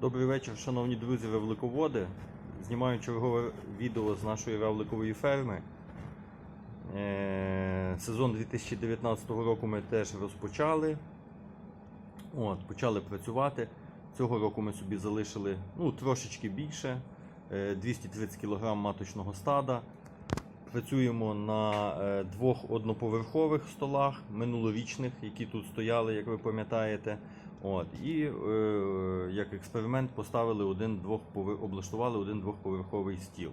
Добрий вечір, шановні друзі равлиководи. Знімаю чергове відео з нашої равликової ферми. Е, Сезон 2019 року ми теж розпочали. От, почали працювати. Цього року ми собі залишили ну, трошечки більше е, 230 кг маточного стада. Працюємо на е, двох одноповерхових столах минулорічних, які тут стояли, як ви пам'ятаєте. От, і е, як експеримент поставили один двох облаштували один двохповерховий стіл.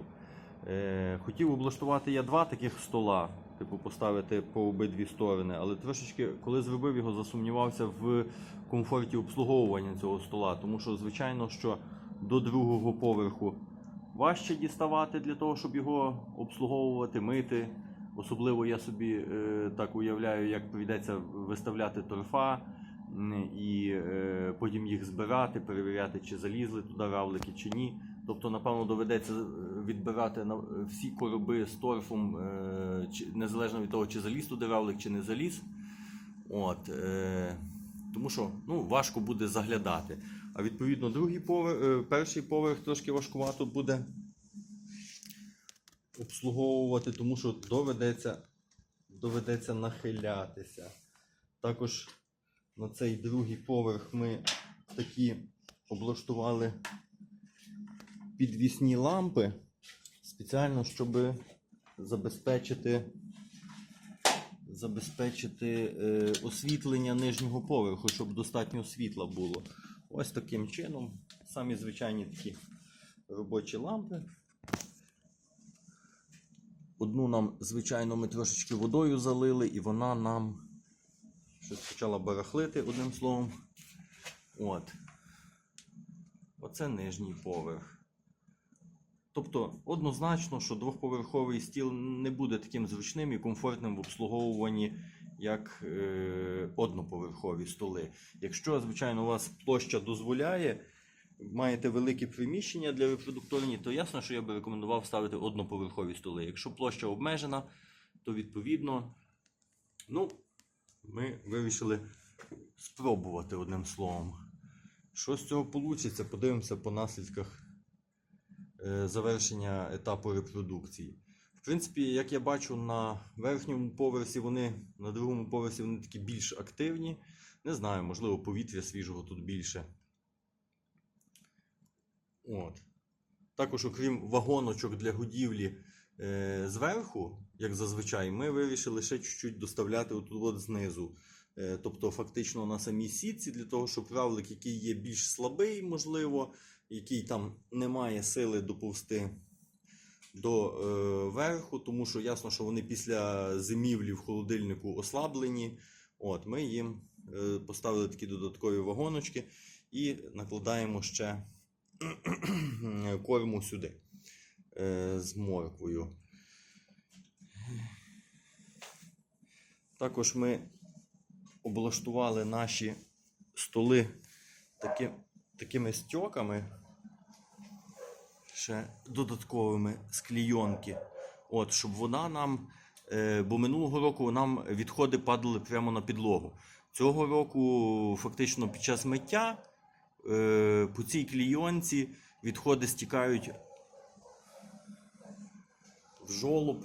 Е, хотів облаштувати я два таких стола, типу поставити по обидві сторони, але трошечки, коли зробив його, засумнівався в комфорті обслуговування цього стола, тому що, звичайно, що до другого поверху важче діставати для того, щоб його обслуговувати, мити. Особливо я собі е, так уявляю, як прийдеться виставляти торфа і е, потім їх збирати, перевіряти, чи залізли туди равлики, чи ні. Тобто, напевно, доведеться е, відбирати всі короби з торфом, е, незалежно від того, чи заліз туди равлик, чи не заліз. От, тому що ну, важко буде заглядати. А відповідно, другий поверх, перший поверх трошки важкувато буде обслуговувати, тому що доведеться, доведеться нахилятися. Також на цей другий поверх ми такі облаштували підвісні лампи спеціально, щоб забезпечити, забезпечити е, освітлення нижнього поверху, щоб достатньо світла було. Ось таким чином. Самі звичайні такі робочі лампи. Одну нам, звичайно, ми трошечки водою залили, і вона нам щось почала барахлити одним словом. От. Оце нижній поверх. Тобто, однозначно, що двохповерховий стіл не буде таким зручним і комфортним в обслуговуванні, як е, одноповерхові столи. Якщо, звичайно, у вас площа дозволяє, маєте великі приміщення для репродукторні, то ясно, що я би рекомендував ставити одноповерхові столи. Якщо площа обмежена, то відповідно, ну, ми вирішили спробувати одним словом. Що з цього вийде, подивимося по наслідках е, завершення етапу репродукції. В принципі, як я бачу, на верхньому поверсі вони, на другому поверсі вони такі більш активні. Не знаю, можливо, повітря свіжого тут більше. От. Також, окрім вагоночок для годівлі зверху, як зазвичай, ми вирішили ще чуть-чуть доставляти отут от знизу. Е, тобто, фактично на самій сітці, для того, щоб равлик, який є більш слабий, можливо, який там не має сили доповзти до е, верху, тому що ясно, що вони після зимівлі в холодильнику ослаблені. От, Ми їм е, поставили такі додаткові вагоночки і накладаємо ще корму сюди е, з морквою. Також ми облаштували наші столи таки, такими стьоками, ще додатковими з клійонки. От, щоб вона нам, е, бо минулого року нам відходи падали прямо на підлогу. Цього року, фактично, під час миття е, по цій клійонці відходи стікають в жолоб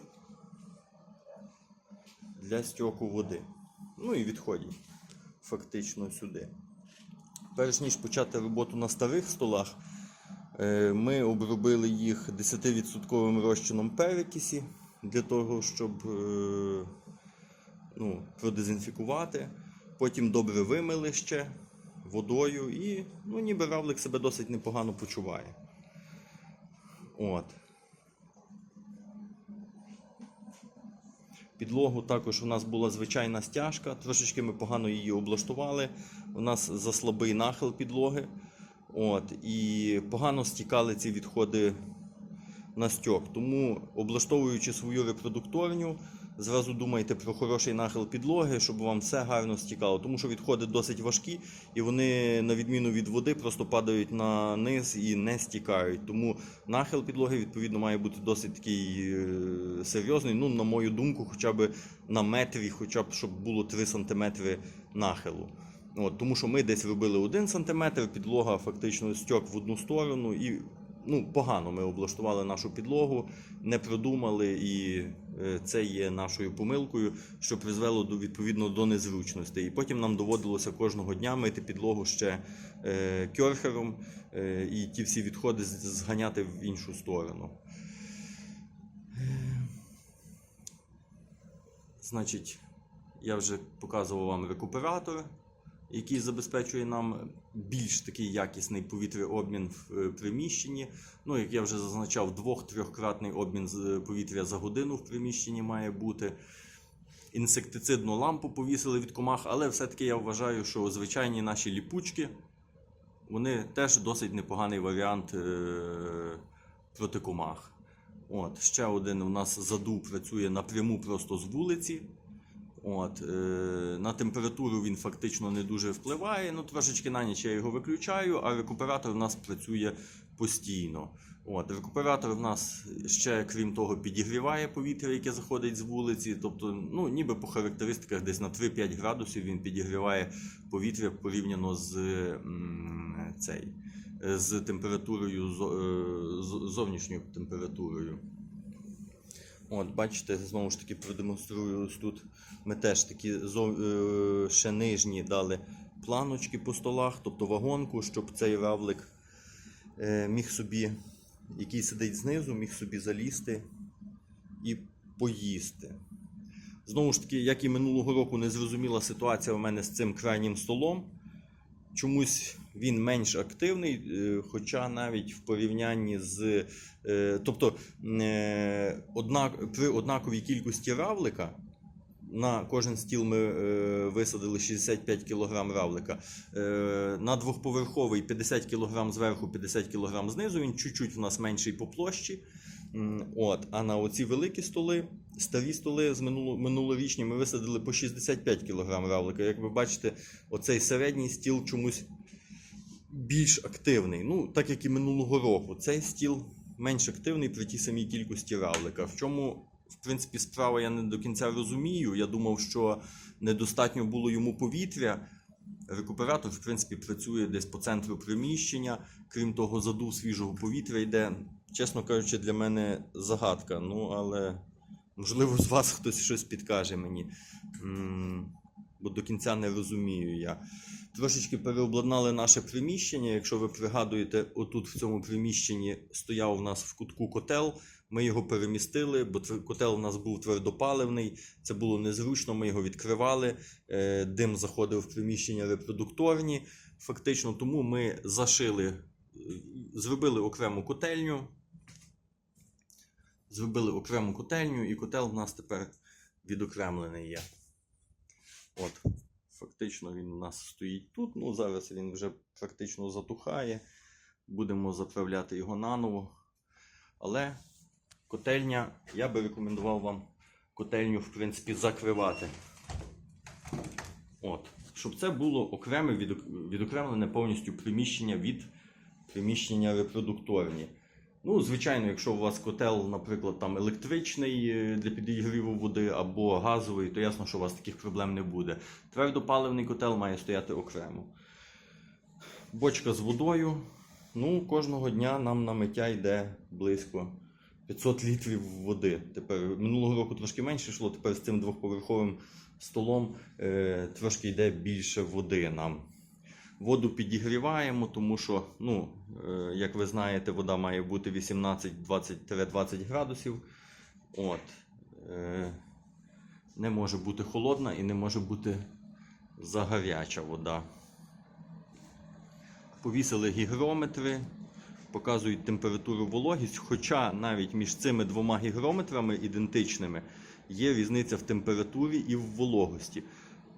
для стьоку води. Ну і відходять фактично сюди. Перш ніж почати роботу на старих столах, е, ми обробили їх 10% розчином перекисі для того, щоб е, ну, продезінфікувати. Потім добре вимили ще водою і ну, ніби равлик себе досить непогано почуває. От. Підлогу також у нас була звичайна стяжка, трошечки ми погано її облаштували. У нас заслабий нахил підлоги. От, і погано стікали ці відходи на стьок. Тому, облаштовуючи свою репродукторню, зразу думайте про хороший нахил підлоги, щоб вам все гарно стікало. Тому що відходи досить важкі і вони, на відміну від води, просто падають на низ і не стікають. Тому нахил підлоги, відповідно, має бути досить такий е, серйозний. Ну, на мою думку, хоча б на метрі, хоча б щоб було 3 см нахилу. От, тому що ми десь робили 1 см, підлога фактично стьок в одну сторону і ну, погано ми облаштували нашу підлогу, не продумали, і це є нашою помилкою, що призвело до відповідно до незручностей. І потім нам доводилося кожного дня мити підлогу ще е, кьорхером е, і ті всі відходи зганяти в іншу сторону. Значить, я вже показував вам рекуператор, який забезпечує нам більш такий якісний повітряобмін в е, приміщенні. Ну, як я вже зазначав, двох-трьохкратний обмін е, повітря за годину в приміщенні має бути. Інсектицидну лампу повісили від комах, але все-таки я вважаю, що звичайні наші ліпучки вони теж досить непоганий варіант е- проти комах. От, ще один у нас задув працює напряму просто з вулиці. От, е, на температуру він фактично не дуже впливає. Ну, трошечки на ніч я його виключаю, а рекуператор у нас працює постійно. От, рекуператор в нас ще, крім того, підігріває повітря, яке заходить з вулиці. Тобто, ну, ніби по характеристиках десь на 3-5 градусів він підігріває повітря порівняно з, цей, з температурою, е, з- зовнішньою температурою. От, бачите, знову ж таки продемонструю ось тут. Ми теж такі е, ще нижні дали планочки по столах, тобто вагонку, щоб цей равлик е, міг собі, який сидить знизу, міг собі залізти і поїсти. Знову ж таки, як і минулого року, незрозуміла ситуація у мене з цим крайнім столом. Чомусь він менш активний, е, хоча навіть в порівнянні з. е, Тобто е, однак, при однаковій кількості равлика на кожен стіл ми висадили 65 кг равлика. На двохповерховий 50 кг зверху, 50 кг знизу. Він чуть-чуть в нас менший по площі. От, а на оці великі столи, старі столи з минуло, минулорічні ми висадили по 65 кг равлика. Як ви бачите, оцей середній стіл чомусь більш активний. Ну, так як і минулого року. Цей стіл менш активний при тій самій кількості равлика. В чому, в принципі, справа я не до кінця розумію. Я думав, що недостатньо було йому повітря. Рекуператор, в принципі, працює десь по центру приміщення. Крім того, задув свіжого повітря йде. Чесно кажучи, для мене загадка. Ну, але можливо, з вас хтось щось підкаже мені. Бо до кінця не розумію я. Трошечки переобладнали наше приміщення. Якщо ви пригадуєте, отут в цьому приміщенні стояв у нас в кутку котел. Ми його перемістили, бо котел у нас був твердопаливний. Це було незручно. Ми його відкривали. е, Дим заходив в приміщення репродукторні. Фактично, тому ми зашили, е, зробили окрему котельню. Зробили окрему котельню, і котел у нас тепер відокремлений є. От, фактично він у нас стоїть тут. Ну, зараз він вже практично затухає. Будемо заправляти його наново. Але котельня, я би рекомендував вам котельню, в принципі, закривати. От. Щоб це було окреме відокремлене повністю приміщення від приміщення репродукторні. Ну, звичайно, якщо у вас котел, наприклад, там електричний е, для підігріву води або газовий, то ясно, що у вас таких проблем не буде. Твердопаливний котел має стояти окремо. Бочка з водою. Ну, кожного дня нам на миття йде близько 500 літрів води. Тепер минулого року трошки менше йшло, тепер з цим двохповерховим столом е, трошки йде більше води нам. Воду підігріваємо, тому що, ну, е, як ви знаєте, вода має бути 18-20-20 градусів. От. Е, не може бути холодна і не може бути загаряча вода. Повісили гігрометри, показують температуру вологість, хоча навіть між цими двома гігрометрами ідентичними є різниця в температурі і в вологості.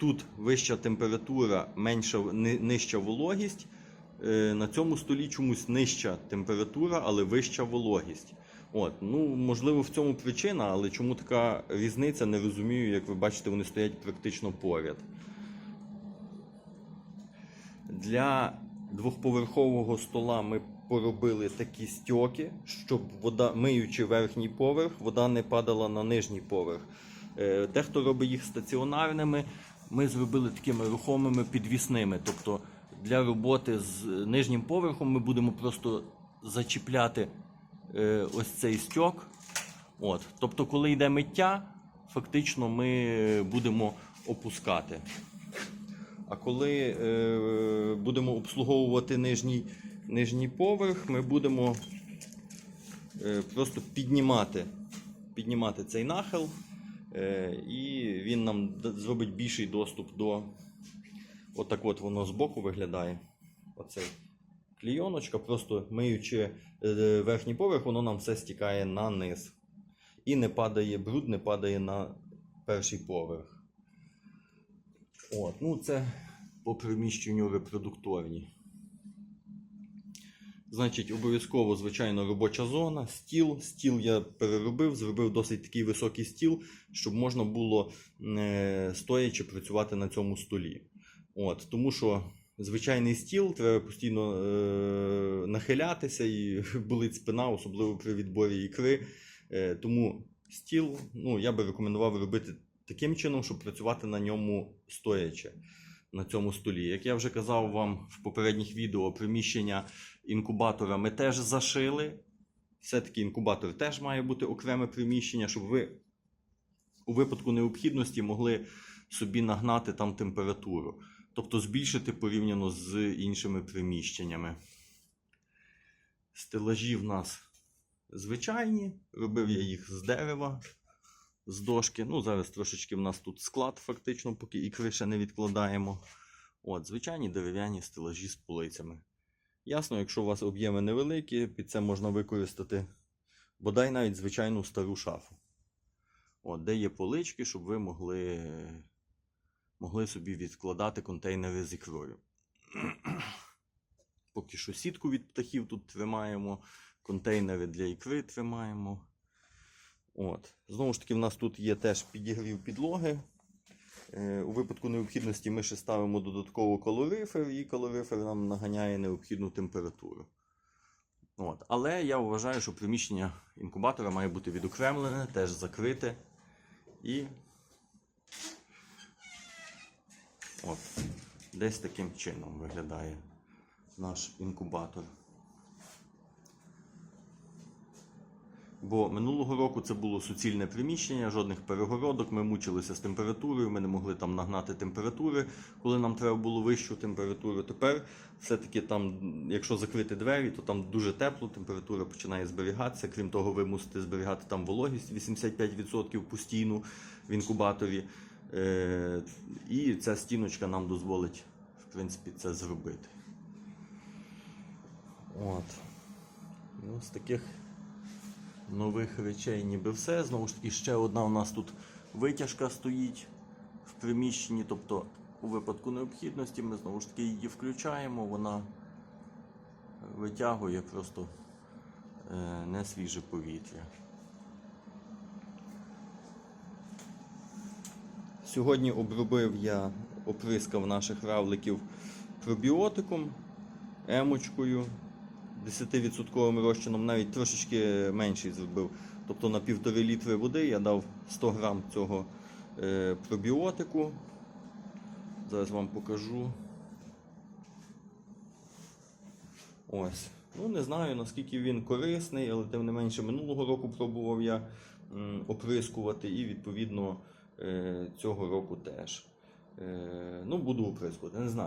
Тут вища температура, менша нижча вологість. Е, На цьому столі чомусь нижча температура, але вища вологість. От, ну можливо, в цьому причина, але чому така різниця, не розумію. Як ви бачите, вони стоять практично поряд. Для двохповерхового стола ми поробили такі стьоки, щоб вода, миючи верхній поверх, вода не падала на нижній поверх. Дехто робить їх стаціонарними, ми зробили такими рухомими підвісними. Тобто для роботи з нижнім поверхом ми будемо просто зачіпляти е, ось цей стьок. От. Тобто, коли йде миття, фактично ми будемо опускати. А коли е, будемо обслуговувати нижній, нижній поверх, ми будемо е, просто піднімати, піднімати цей нахил, е, і він нам зробить більший доступ до. Отак от воно збоку виглядає. Оцей клійоночка, просто миючи е, верхній поверх, воно нам все стікає на низ. І не падає бруд, не падає на перший поверх. От, ну це по приміщенню репродукторні. Значить, обов'язково, звичайно, робоча зона, стіл. Стіл я переробив, зробив досить такий високий стіл, щоб можна було е, стоячи працювати на цьому столі. От, тому що звичайний стіл треба постійно е, нахилятися і болить спина, особливо при відборі ікри. Е, тому стіл, ну, я би рекомендував робити таким чином, щоб працювати на ньому стоячи. На цьому столі. Як я вже казав вам в попередніх відео, приміщення інкубатора ми теж зашили. Все-таки інкубатор теж має бути окреме приміщення, щоб ви у випадку необхідності могли собі нагнати там температуру. Тобто збільшити порівняно з іншими приміщеннями. Стелажі в нас звичайні. Робив я їх з дерева, з дошки. Ну, зараз трошечки в нас тут склад, фактично, поки ікри ще не відкладаємо. От, звичайні дерев'яні стелажі з полицями. Ясно, якщо у вас об'єми невеликі, під це можна використати бодай навіть звичайну стару шафу. От, де є полички, щоб ви могли, могли собі відкладати контейнери з ікрою. Поки що сітку від птахів тут тримаємо, контейнери для ікри тримаємо. От. Знову ж таки, в нас тут є теж підігрів підлоги. Е, У випадку необхідності ми ще ставимо додатково калорифер, і калорифер нам наганяє необхідну температуру. От. Але я вважаю, що приміщення інкубатора має бути відокремлене, теж закрите. І от, десь таким чином виглядає наш інкубатор. Бо минулого року це було суцільне приміщення, жодних перегородок. Ми мучилися з температурою, ми не могли там нагнати температури, коли нам треба було вищу температуру. Тепер все-таки там, якщо закрити двері, то там дуже тепло, температура починає зберігатися. Крім того, ви мусите зберігати там вологість 85% постійну в інкубаторі. Е, І ця стіночка нам дозволить, в принципі, це зробити. От. Ну, з таких нових речей ніби все. Знову ж таки, ще одна у нас тут витяжка стоїть в приміщенні. Тобто, у випадку необхідності ми знову ж таки її включаємо, вона витягує просто е, не свіже повітря. Сьогодні обробив я, оприскав наших равликів пробіотиком, емочкою. 10% розчином, навіть трошечки менший зробив. Тобто на півтори літри води я дав 100 грам цього е, пробіотику. Зараз вам покажу. Ось. Ну, не знаю наскільки він корисний, але тим не менше минулого року пробував я оприскувати і відповідно е, цього року теж. Е, ну, буду оприскувати. Не знаю.